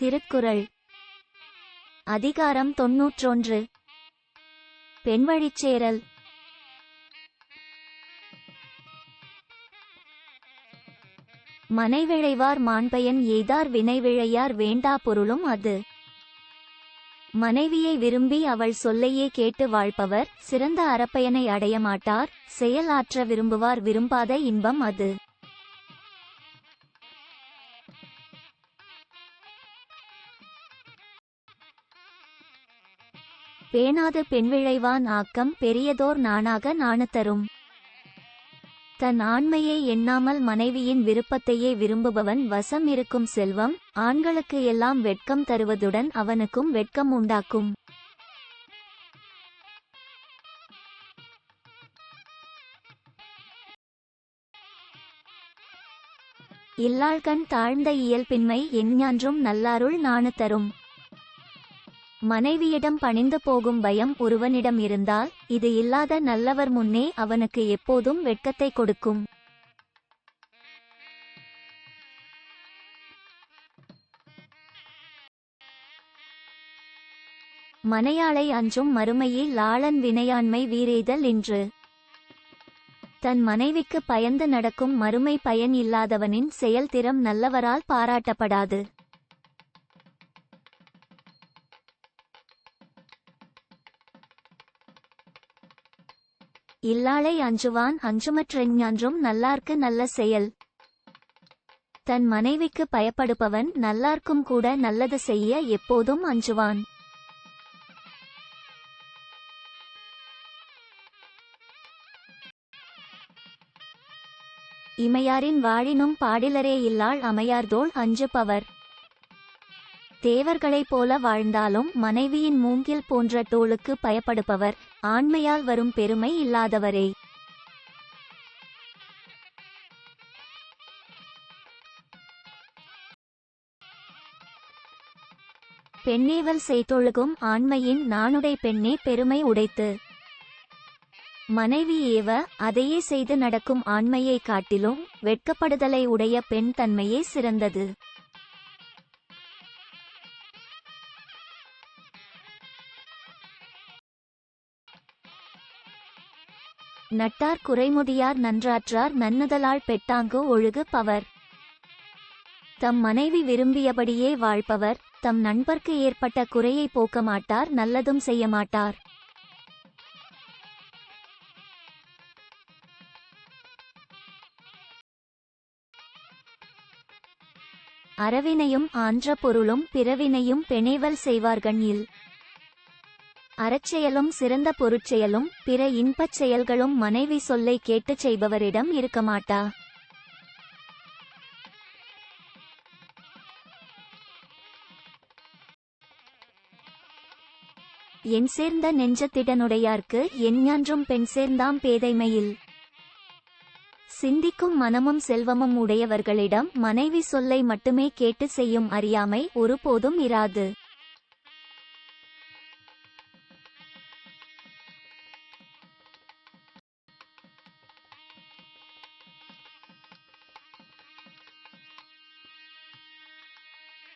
திருக்குறள். அதிகாரம் தொன்னூற்றொன்று. பெண்வழிச்சேரல். மனைவிழைவார் மாண்பயன் எய்தார் வினைவிழையார் வேண்டா பொருளும் அது. மனைவியை விரும்பி அவள் சொல்லையே கேட்டு வாழ்பவர் சிறந்த அறப்பயனை அடைய மாட்டார் விரும்புவார் விரும்பாத இன்பம் அது. பேணாது பெண்விழைவான் ஆக்கம் பெரியதோர் நாணாக நாணு தரும் தன் ஆண்மையை எண்ணாமல் மனைவியின் விருப்பத்தையே விரும்புபவன் வசம் இருக்கும் செல்வம் ஆண்களுக்கு எல்லாம் வெட்கம் தருவதுடன் அவனுக்கும் வெட்கம் உண்டாக்கும். இல்லாள்கண் தாழ்ந்த இயல்பின்மை எஞ்ஞான்றும் நல்லாருள் நாணு தரும் மனைவியிடம் பணிந்து போகும் பயம் ஒருவனிடம் இருந்தால் இது இல்லாத நல்லவர் முன்னே அவனுக்கு எப்போதும் வெட்கத்தை கொடுக்கும். மனையாளை அஞ்சும் மறுமையில் லாளன் வினையாண்மை வீரெய்தல் இன்று. தன் மனைவிக்கு பயந்து நடக்கும் மறுமை பயன் இல்லாதவனின் செயல்திறம் நல்லவரால் பாராட்டப்படாது. இல்லாளை அஞ்சுவான் அஞ்சுமற்றெஞ்ஞான்றும் நல்லார்க்கு நல்ல செயல். தன் மனைவிக்கு பயப்படுபவன் நல்லார்க்கும் கூட நல்லது செய்ய எப்போதும் அஞ்சுவான். இமையாரின் வாழினும் பாடிலரே இல்லாள் அமையார்தோள் அஞ்சுபவர். தேவர்களைப் போல வாழ்ந்தாலும் மனைவியின் மூங்கில் போன்ற தோளுக்கு பயப்படுபவர் ஆண்மையால் வரும் பெருமை இல்லாதவரே. பெண்ணேவல் செய்தொழுகும் ஆண்மையின் நாணுடை பெண்ணே பெருமை உடைத்து. மனைவி ஏவ அதையே செய்து நடக்கும் ஆண்மையை காட்டிலும் வெட்கப்படுதலை உடைய பெண் தன்மையே சிறந்தது. நட்டார் குறைமுடியார் நன்றாற்றார் நன்னுதலால் பெட்டாங்கு ஒழுகு பவர். தம் மனைவி விரும்பியபடியே வாழ்பவர் தம் நண்பர்க்கு ஏற்பட்ட குறையை போக்க மாட்டார் நல்லதும் செய்ய மாட்டார். அறவினையும் ஆன்ற பொருளும் பிறவினையும் பெணேவல் செய்வார்கள் இல். அறச்செயலும் சிறந்த பொருட்செயலும் பிற இன்பச் செயல்களும் மனைவி சொல்லை கேட்டுச் செய்பவரிடம் இருக்கமாட்டா என் சேர்ந்த நெஞ்சத்திடனுடையார்க்கு எஞ்ஞான்றும் பெண் சேர்ந்தாம் பேதைமையில். சிந்திக்கும் மனமும் செல்வமும் உடையவர்களிடம் மனைவி சொல்லை மட்டுமே கேட்டு செய்யும் அறியாமை ஒருபோதும் இராது.